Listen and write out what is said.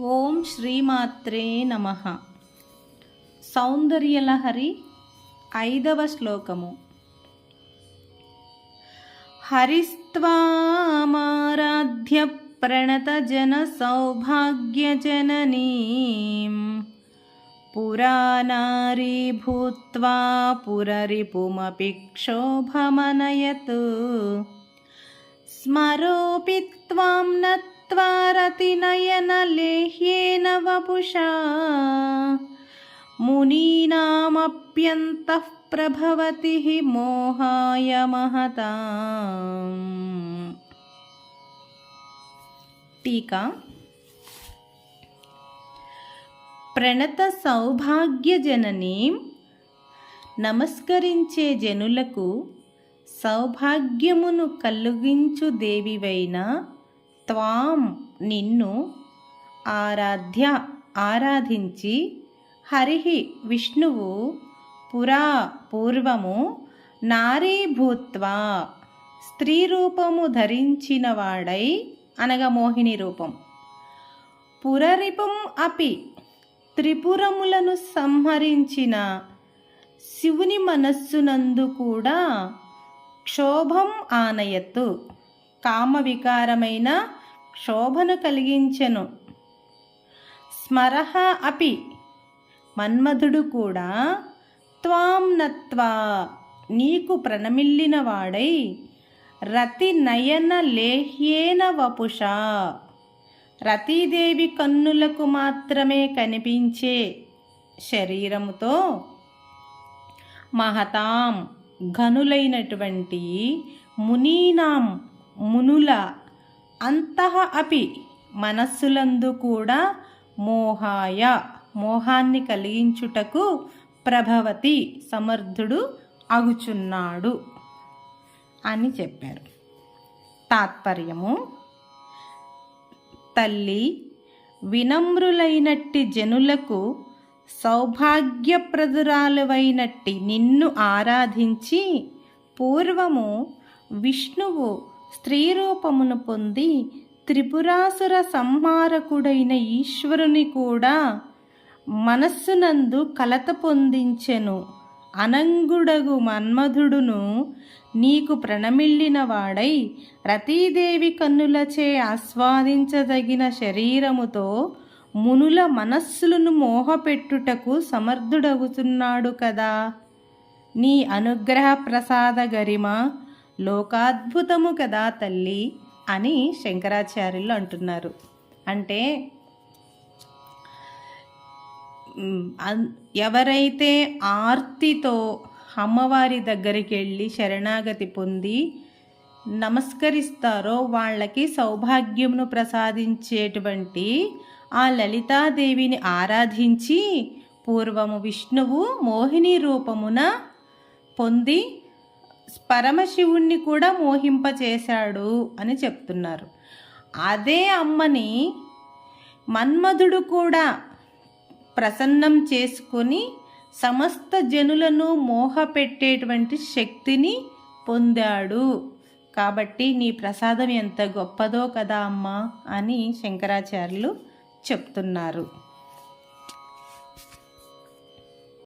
ఓం శ్రీమాత్రే నమ. సౌందర్యలహరి ఐదవ శ్లోకము. హరిస్వామారాధ్య ప్రణతజన సౌభాగ్యజననీం పురానారీ భూత్వా పురరిపుమపి క్షోభమనయత్. స్మరోపి త్వాం నత్వా రతినయనలేహ్యేన వపుషా మునీనామప్యంతః ప్రభవతి హి మోహాయ మహతాం. టీకా. ప్రణత సౌభాగ్యజననీం నమస్కరించే జనులకు సౌభాగ్యమును కల్లుగించు దేవివైన త్వాం నిన్ను ఆరాధ్య ఆరాధించి హరిహి విష్ణువు పురా పూర్వము నారీభూత్వా స్త్రీ రూపము ధరించినవాడై అనగా మోహిని రూపం. పురరిపం అపి త్రిపురములను సంహరించిన శివుని మనస్సునందు కూడా క్షోభం ఆనయత్తు. కామవికారమైన క్షోభను కలిగించెను. స్మరహ అపి. మన్మధుడు కూడా త్వాం నత్వా నీకు ప్రణమిల్లిన వాడై రతి నయన లేహ్యేన వపుష. రతీదేవి కన్నులకు మాత్రమే కనిపించే శరీరముతో మహతాం ఘనులైనటువంటి మునీనాం మునుల అంతః అపి మనస్సులందు కూడా మోహాయ. మోహాన్ని కలిగించుటకు ప్రభవతి సమర్థుడు అగుచున్నాడు అని చెప్పారు. తాత్పర్యము తల్లి వినమ్రులైనట్టి జనులకు సౌభాగ్యప్రదురాలువైనట్టి నిన్ను ఆరాధించి పూర్వము విష్ణువు స్త్రీ రూపమును పొంది త్రిపురాసుర సంహారకుడైన ఈశ్వరుని కూడా మనస్సునందు కలత పొందించెను. అనంగుడగు మన్మధుడును నీకు ప్రణమిల్లిన వాడై రతీదేవి కన్నులచే ఆస్వాదించదగిన శరీరముతో మునుల మనస్సులను మోహపెట్టుటకు సమర్థుడగుతున్నాడు కదా. నీ అనుగ్రహ ప్రసాద గరిమ లోకాద్భుతము కదా తల్లి అని శంకరాచార్యులు అంటున్నారు. అంటే ఎవరైతే ఆర్తితో అమ్మవారి దగ్గరికి వెళ్ళి శరణాగతి పొంది నమస్కరిస్తారో వాళ్ళకి సౌభాగ్యమును ప్రసాదించేటువంటి ఆ లలితాదేవిని ఆరాధించి పూర్వము విష్ణువు మోహిని రూపమున పొంది పరమశివుణ్ణి కూడా మోహింపచేశాడు అని చెప్తున్నారు. అదే అమ్మని మన్మధుడు కూడా ప్రసన్నం చేసుకొని సమస్త జనులను మోహపెట్టేటువంటి శక్తిని పొందాడు. కాబట్టి నీ ప్రసాదం ఎంత గొప్పదో కదా అమ్మా అని శంకరాచార్యులు చెప్తున్నారు.